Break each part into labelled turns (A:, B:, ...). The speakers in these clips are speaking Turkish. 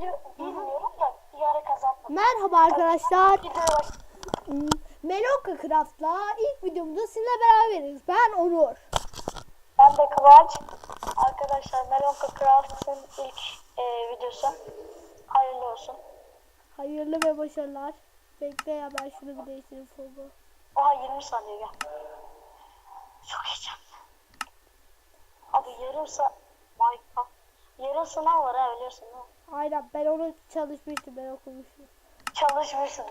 A: biliyor, bilmiyorum da bir ara kazandım.
B: Merhaba arkadaşlar. Meloka Craft'la ilk videomuzda sizinle beraberiz. Ben Onur.
A: Ben de Kıvanç. Arkadaşlar Melonka Crafts'ın ilk e, videosu. Hayırlı olsun.
B: Hayırlı ve başarılar. Bekle ya ben şunu bir değiştireyim fobu.
A: Oha 20 saniye gel. Çok heyecanlı. Abi yarım saat... Yarın sınav var ha biliyorsun değil mi?
B: Aynen ben onu çalışmıştım ben okumuştum.
A: Çalışmışsın.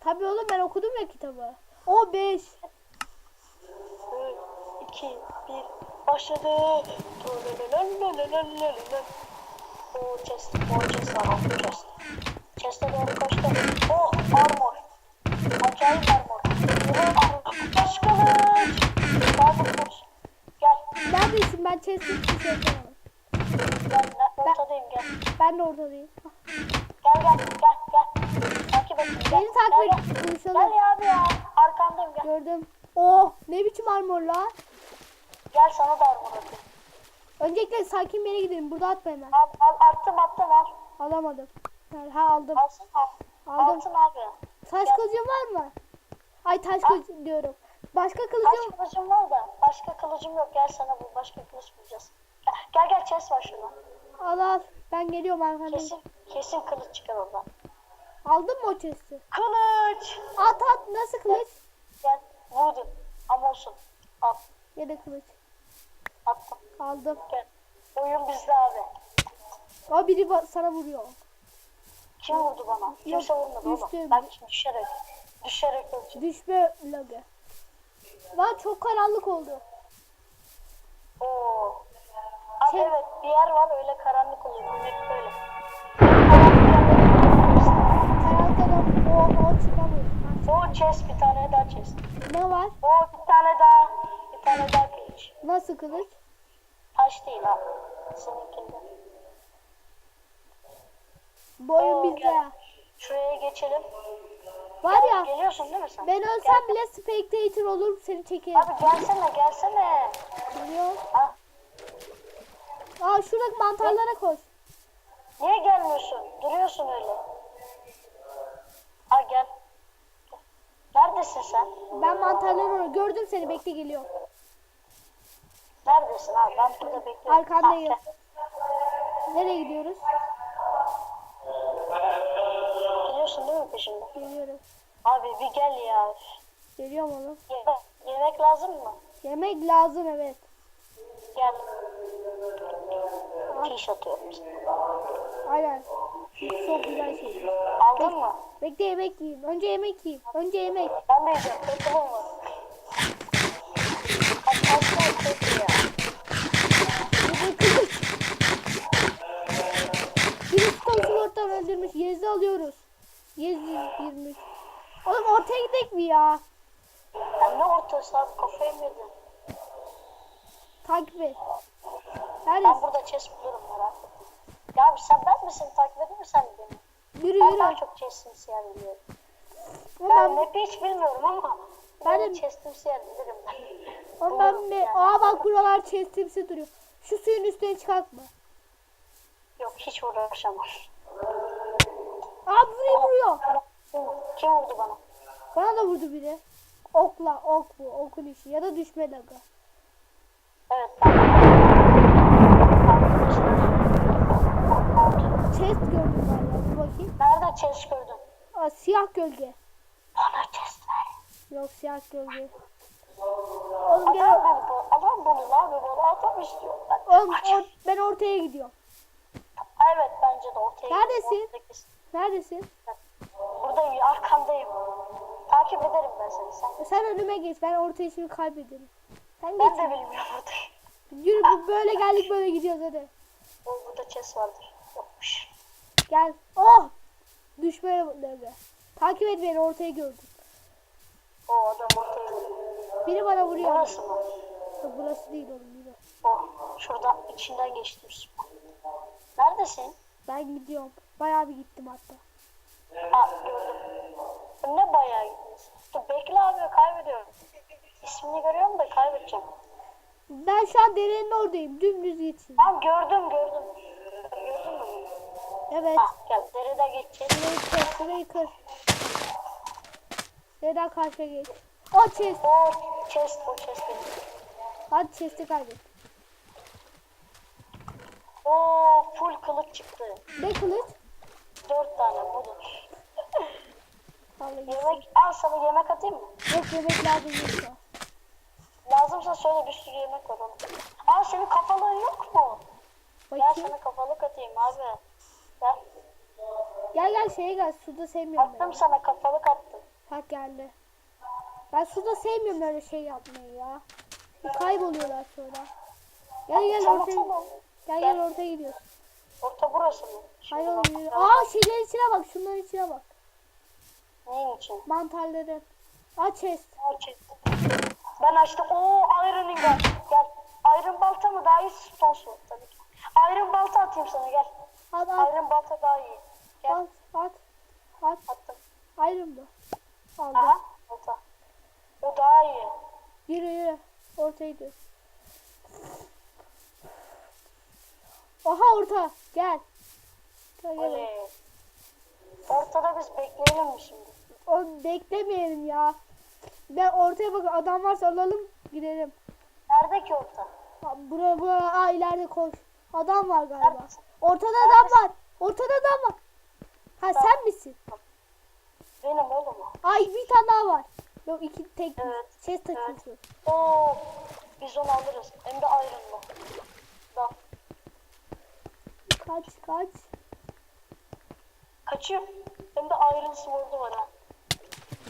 B: Tabii oğlum ben okudum ya kitabı. O 5.
A: 3, 2, 1, başladı. Oo chest, o chest var, o chest. Chest'e doğru koştu. O armor. Acayip armor. Daha kılıç. Gel,
B: Neredesin ben chest'in bir şey.
A: Gel. Ben ortadayım gel.
B: Ben de oradayım.
A: Gel gel gel gel. Takip et. Gel,
B: Beni takip
A: gel,
B: et.
A: Gel, gel ya abi ya. Arkandayım gel.
B: Gördüm. Oh ne biçim armor la.
A: Gel sana da armor atayım.
B: Öncelikle sakin bir yere gidelim. Burada atma hemen.
A: Al al attım attım al.
B: Alamadım. Ha aldım.
A: Alsın al.
B: Aldım.
A: Alsın abi.
B: Taş
A: Gel.
B: kılıcın var mı? Ay taş kılıç diyorum. Başka
A: Taş
B: kılıcım
A: kılıcım var da başka kılıcım yok. Gel sana bu başka kılıç bulacağız. Gel gel, chest var şurada.
B: al al. Ben geliyorum arkadaşlar.
A: Kesin kesin kılıç çıkar oradan.
B: Aldın mı o chest'i?
A: Kılıç.
B: At at. Nasıl kılıç?
A: Gel vurdum. Ama olsun. Al
B: da kılıç.
A: attım.
B: Aldım.
A: Gel. Oyun bizde abi.
B: O biri sana vuruyor.
A: Kim vurdu bana? Kimse vurmadı oğlum. Ben düşerek. Düşerek öleceğim.
B: Düşme lagı. Lan çok karanlık oldu.
A: Oo. Abi
B: Şey-
A: evet bir yer var öyle karanlık oluyor. Hep böyle.
B: O o çıkamıyor.
A: O chest bir tane daha chest.
B: Ne var?
A: O bir tane daha. Bir tane daha kılıç.
B: Nasıl kılıç?
A: Taş değil ha. Seninkinde. Gel.
B: ya.
A: Şuraya geçelim.
B: Var ya
A: Geliyorsun değil mi sen?
B: ben ölsem bile spectator olurum seni çekerim.
A: Abi gelsene gelsene.
B: Biliyor.
A: Ha?
B: Aa şuradaki mantarlara koş.
A: Niye gelmiyorsun? Duruyorsun öyle. Ha gel. Neredesin sen?
B: Ben mantarları oraya gördüm seni bekle geliyor.
A: Neredesin abi? Ben burada bekliyorum.
B: Arkandayım.
A: Gel.
B: Nereye gidiyoruz?
A: Geliyorsun değil mi peşimde?
B: Geliyorum.
A: Abi bir gel ya.
B: Geliyorum oğlum.
A: Yemek, yemek lazım mı?
B: Yemek lazım evet.
A: Gel. Fiş atıyorum sana.
B: Aynen. Çok güzel şey.
A: Aldın mı?
B: Bekle yemek yiyeyim. Önce yemek yiyeyim. Önce yemek.
A: Ben de yiyeceğim. Kaç kaç kaç peki ya.
B: Birisi ortadan öldürmüş. Yez'i alıyoruz. Yez 23. Oğlum ortaya gidelim mi ya?
A: Ya ne ortası abi kafayı mı yedin?
B: Takip et.
A: Ben
B: Neredesin?
A: burada chest bulurum merak etme. Ya abi sen ben misin takip edeyim mi sen beni?
B: Yürü
A: Ben
B: yürü.
A: daha çok chest'im siyer biliyorum. Ben
B: ben,
A: map'i hiç bilmiyorum ama
B: Ben
A: ben
B: de-
A: chest'im siyer bilirim ben.
B: oğlum ben bir... Aa bak buralar chestimsi duruyor. Şu suyun üstüne çıkartma.
A: Yok hiç uğraşamam.
B: Aa vuruyor vuruyor.
A: Kim, vurdu bana?
B: Bana da vurdu biri. Okla ok bu. Okun işi. Ya da düşme lagı.
A: Evet ben.
B: Chest gördüm galiba. Bir
A: chest gördün?
B: Aa, siyah gölge.
A: Bana chest ver.
B: Yok siyah gölge. Oğlum gel.
A: Adam bunu, bu- adam bunu abi bana adam istiyor. Ben,
B: Oğlum or- ben ortaya gidiyorum.
A: evet bence de ortaya
B: Neredesin?
A: gidelim, ortadaki-
B: Neredesin?
A: Buradayım arkandayım. Takip ederim ben seni sen.
B: Sen önüme geç. Ben ortaya şimdi kaybederim. Sen
A: Ben
B: geç.
A: de bilmiyorum buradayım.
B: Yürü bu böyle geldik böyle gidiyoruz hadi.
A: O burada chest vardır. Yokmuş.
B: Gel. Oh! Düşme lagı. Takip et beni ortaya gördüm.
A: O adam ortaya gidiyor.
B: Biri bana vuruyor.
A: Burası mı?
B: Yok, Burası değil oğlum yürü.
A: O şurada içinden geçtim. Neredesin?
B: Ben gidiyorum. Bayağı bir gittim hatta.
A: Ha gördüm. Ne bayağı. Dur bekle abi kaybediyorum. İsmini görüyorum da kaybedeceğim.
B: Ben şu an derenin oradayım. Dümdüz gitsin.
A: Tamam gördüm gördüm.
B: Evet.
A: Ha gel derede geçeceğiz.
B: Şurayı kır. Şurayı kır. Neden karşıya geç? O chest.
A: O chest o chest.
B: Hadi chest'i kaybet.
A: Oo full kılıç çıktı.
B: Ne kılıç?
A: Dört tane.
B: Vallahi
A: Yemek al sana yemek atayım mı?
B: Yok yemek lazım yoksa.
A: Lazımsa söyle bir sürü yemek oğlum. Aa senin kafalığın yok mu?
B: Bakayım.
A: sana kafalık atayım abi. Gel.
B: Gel gel şeye gel. Suda sevmiyorum ben.
A: Attım sana kafalık attım.
B: Bak geldi. Ben suda sevmiyorum öyle şey yapmayı ya. Bir kayboluyorlar sonra. Gel gel
A: Sana
B: ortaya.
A: tamam.
B: Gel gel ortaya gidiyoruz.
A: Orta burası mı? Şimdi
B: Hayır yürü. Aa şeylerin içine bak. Şunların içine bak.
A: Neyin için?
B: Mantarların. Aa chest.
A: Ben açtım. Oo Iron Ingot. Gel. Iron balta mı daha iyi? Stone sword tabii ki. Iron balta atayım sana gel.
B: At at
A: Iron balta daha iyi. Gel.
B: at at. At.
A: Attım.
B: Ayrım mı? Aldım.
A: Aha. Balta. O daha iyi.
B: Yürü yürü. Ortaya gidiyoruz. Oha orta. Gel. Gel gel.
A: Oley. Ortada biz bekleyelim mi şimdi?
B: O beklemeyelim ya. Ben ortaya bak adam varsa alalım gidelim.
A: Nerede ki orta?
B: Bura bura aa ileride koş. Adam var galiba.
A: Neredesin?
B: Ortada adam var. Ortada adam var. Ha sen misin?
A: Benim oğlum.
B: Ay bir tane daha var. Yok iki tek.
A: Evet,
B: Chest açıyorsun.
A: Oo, biz onu alırız. Hem de Iron'la. Da.
B: Kaç kaç.
A: Kaçıyor. Hem de Iron Sword'u var ha.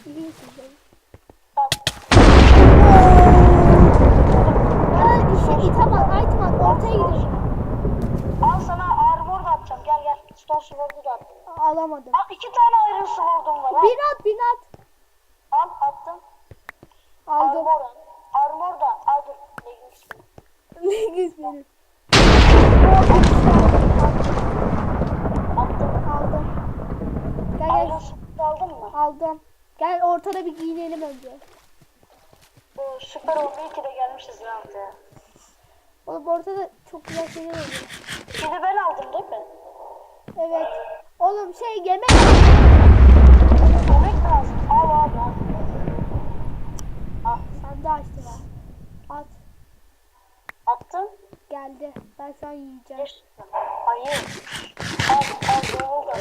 B: İyisin canım.
A: Tamam.
B: Bana işe item at, item at. Ortaya gidelim.
A: Al sana armor da atacağım. Sword'u da attım.
B: Alamadım.
A: Al iki tane Iron Sword'um var.
B: Bin at, bin at.
A: Al attım.
B: Aldım.
A: Armor. Armor da. Al dur. Leggings?
B: Ne güzel.
A: Attım.
B: Aldım. Gel gel.
A: Aldın mı?
B: Aldım. Gel ortada bir giyinelim önce.
A: Bu süper oldu. İyi ki de gelmişiz lan ortaya.
B: Oğlum ortada çok güzel şeyler oluyor.
A: Şimdi ben aldım değil mi?
B: Evet. Oğlum şey yemek.
A: Yemek lazım. Al al. Al.
B: Sen de açtın ha. At.
A: Attım.
B: Geldi. Ben şu an yiyeceğim.
A: Geç. Hayır. Al al bavul da.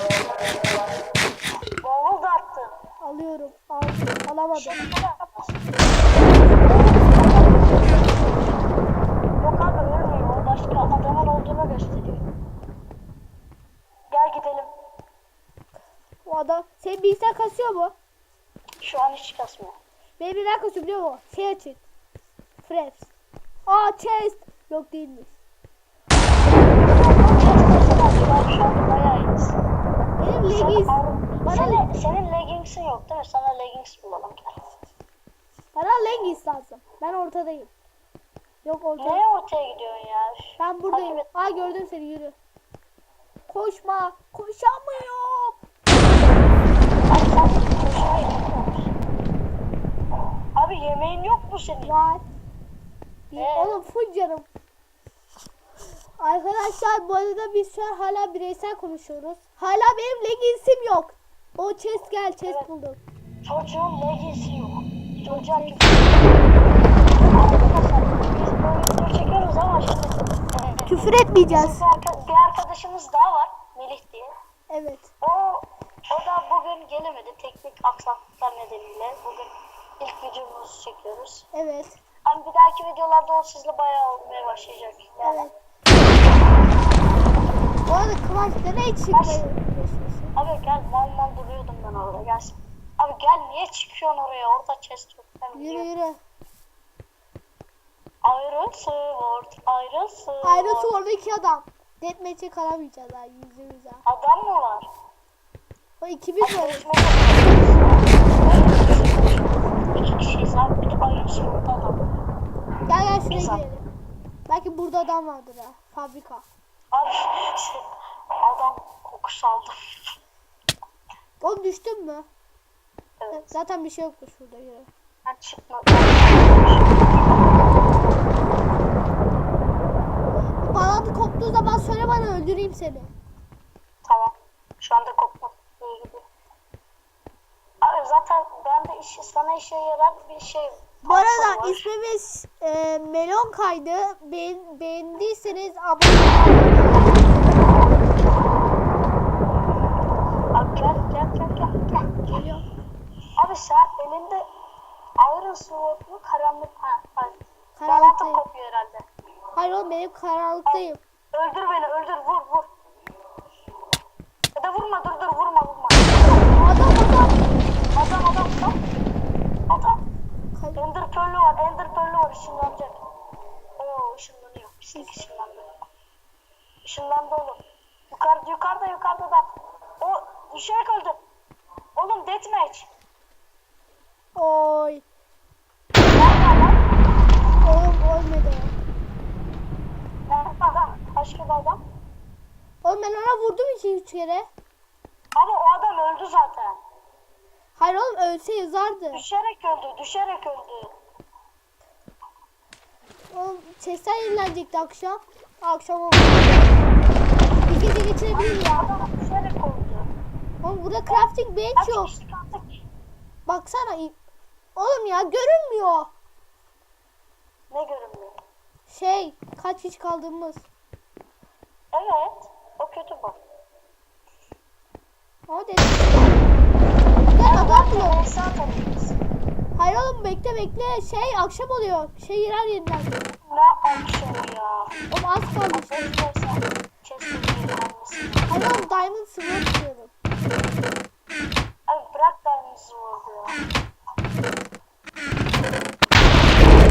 A: Bavul da attım.
B: Alıyorum. Aldım. Alamadım.
A: Şimdi de. Yok abi ölmüyor. Başka adamın olduğunu gösteriyor. Gidelim.
B: O adam. Senin bilgisayar kasıyor mu?
A: Şu an hiç kasmıyor.
B: Benim bilgisayar kasıyor biliyor musun? Şey açık. Fraps. Aa chest. Yok değilmiş. Benim leggings. Bana,
A: senin, senin leggingsin yok değil mi? Sana leggings bulalım gel.
B: bana leggings lazım. Ben ortadayım. Yok ortada.
A: Neye ortaya gidiyorsun ya?
B: Ben buradayım. Aa gördüm seni yürü. Koşma. Koşamıyorum.
A: Abi yemeğin yok mu senin?
B: Var.
A: Ee?
B: Oğlum full canım. Arkadaşlar bu arada biz şu an hala bireysel konuşuyoruz. Hala benim legginsim yok. O chest gel chest
A: Evet.
B: buldum.
A: Çocuğun leggingsi yok. Çocuğa küfür. Arkadaşlar biz böyle video çekiyoruz ama şimdi
B: Küfür etmeyeceğiz.
A: bizim bir, arka- bir arkadaşımız daha var. Melih diye.
B: Evet.
A: O o da bugün gelemedi teknik aksaklıklar nedeniyle. Bugün ilk videomuzu çekiyoruz.
B: Evet.
A: Ama bir dahaki videolarda o sizle bayağı olmaya başlayacak. Yani
B: Evet. Bu arada Kıvanç nereye çıkmayı
A: Abi gel mal mal duruyordum ben orada gelsin. Abi gel niye çıkıyorsun oraya orada chest yok. Ben
B: Yürü
A: biliyorum.
B: yürü.
A: Iron Sword, Iron Sword.
B: Ayrı orada iki adam. Deathmatch'e kalamayacağız ha yüzde yüz ha.
A: Adam mı var?
B: O iki bir var.
A: Yarışmada İki kişiyiz abi bir de Sword adam.
B: Gel gel şuraya
A: Biz-
B: girelim. Belki burada adam vardır ha. Fabrika.
A: Abi şey, adam kokusu aldım.
B: Oğlum düştün mü?
A: Evet
B: Zaten bir şey yoktu şurada yürü.
A: ben çıkmadım.
B: Bağlantı koptuğu zaman söyle bana öldüreyim seni.
A: Tamam. Şu anda kopmak iyi gibi. Abi zaten bende işi sana işe yarar bir şey.
B: Bu arada ismimiz e, Melon Kaydı. Beğen, beğendiyseniz abone olun.
A: Abi gel gel gel gel gel.
B: Geliyor.
A: Abi sen elinde Iron Sword mu karanlık ha hayır.
B: Karanlık
A: kopuyor herhalde.
B: Hayır oğlum benim karanlıktayım.
A: Öldür beni öldür vur vur. Ya da vurma dur dur vurma vurma.
B: Adam adam.
A: Adam adam adam. Adam.
B: Kay-
A: Ender Pearl'ü var Ender Pearl'ü var ışınlanacak. Oo ışınlanıyor. Pislik ışınlandı. Işınlandı oğlum. Yukarıda yukarıda yukarıda da. O düşerek öldü. Oğlum deathmatch.
B: Oy.
A: Nerede adam?
B: Oğlum ölmedi.
A: Nerede adam? Başka bir adam.
B: Oğlum ben ona vurdum iki üç kere.
A: Ama o adam öldü zaten.
B: Hayır oğlum ölse yazardı.
A: Düşerek öldü, düşerek öldü.
B: Oğlum sesler yenilenecekti akşam. Akşam oldu. Bir gece geçirebilir ya.
A: Adam düşerek öldü.
B: Oğlum burada crafting bench yok. Baksana. Oğlum ya görünmüyor.
A: Ne görünmüyor?
B: Şey kaç kişi kaldığımız.
A: Evet, o kötü bak.
B: O dedi. Gel adam.
A: Neyse atalıyız.
B: Hayır oğlum bekle bekle. Şey akşam oluyor. Şey yer yeniden.
A: Ne akşamı ya?
B: Oğlum az
A: bir annesini.
B: Hayır oğlum diamond sword diyorum.
A: Abi bırak benimizi vurdu ya.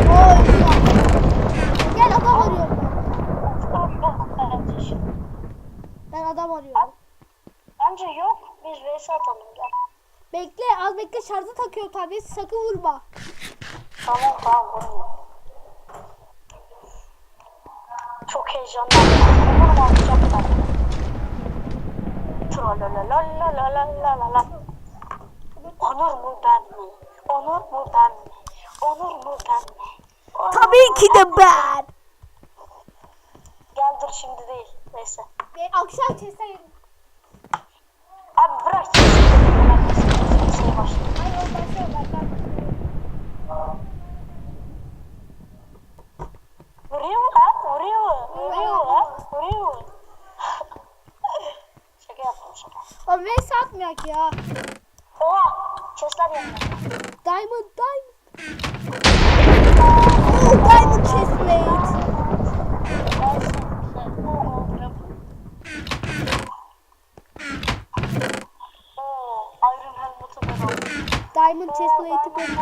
B: Oy ya. Gel adam arıyorum ben.
A: Yok yok bence şimdi.
B: Ben adam arıyorum.
A: Bence yok. Biz vs atalım gel.
B: Bekle az bekle tabii sakın vurma.
A: Tamam tamam vurma. Çok heyecanlandım. Umarım alacaklar. Tralalalalalalala. Onur mu ben mi? Onur mu ben mi? Onur mu ben mi? Onur
B: Tabii ki
A: ben
B: de ben.
A: Gel dur şimdi değil. Neyse.
B: Ve akşam sesler
A: Abi bırak. Şey başla.
B: Hayır oğlum başlıyorum ben. ben.
A: Vuruyor mu lan? Vuruyor mu? Vuruyor mu lan? Vuruyor mu? şaka yaptım şaka.
B: Oğlum beni satmayak ya.
A: Oha! Chestler yanında.
B: Diamond diamond. Diamond chest plate.
A: Oo, Iron Helmet'ı ben aldım.
B: Diamond chest plate'i koydum.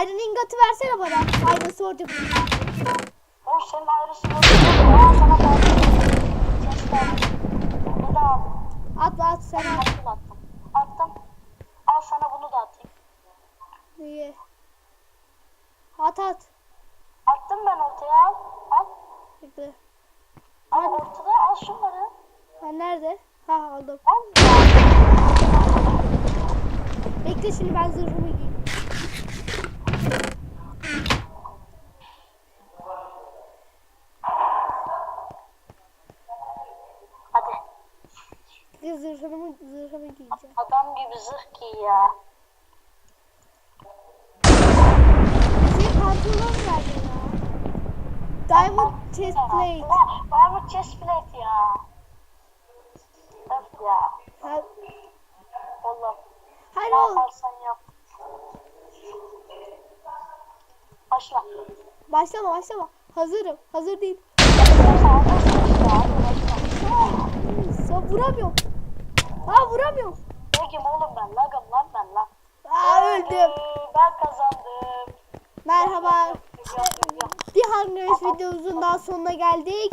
B: Iron ingot'u versene bana. Iron sword yapayım.
A: Oğlum senin ayrısı yok. Aa sana. Bunu da al.
B: At at sen at.
A: Attım attım. Attım. Al sana bunu da atayım.
B: İyi. At at.
A: Attım ben ortaya al. Al.
B: Bekle.
A: Al ortada al şunları.
B: Ha nerede? Ha aldım.
A: Al.
B: Bekle şimdi ben zırhımı giyeyim.
A: Hadi.
B: Bekle zırhımı, zırhımı giyeceğim.
A: Adam gibi zırh giy ya.
B: Şey pantolon nerede ya? Diamond chest plate.
A: Mı chest plate ya? Öf ya.
B: Ha,
A: Oğlum.
B: Hayır oğlum.
A: yaparsan yap. Başla.
B: Başlama başlama. Hazırım. Hazır değil. Sen vuramıyorum. Ha vuramıyorum.
A: Legim oğlum ben. Lagım lan ben lan.
B: Aa öldüm.
A: Ben kazandım.
B: Merhaba. Bir Games videomuzun daha sonuna geldik.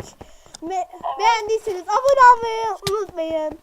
B: Me- beğendiyseniz abone olmayı unutmayın.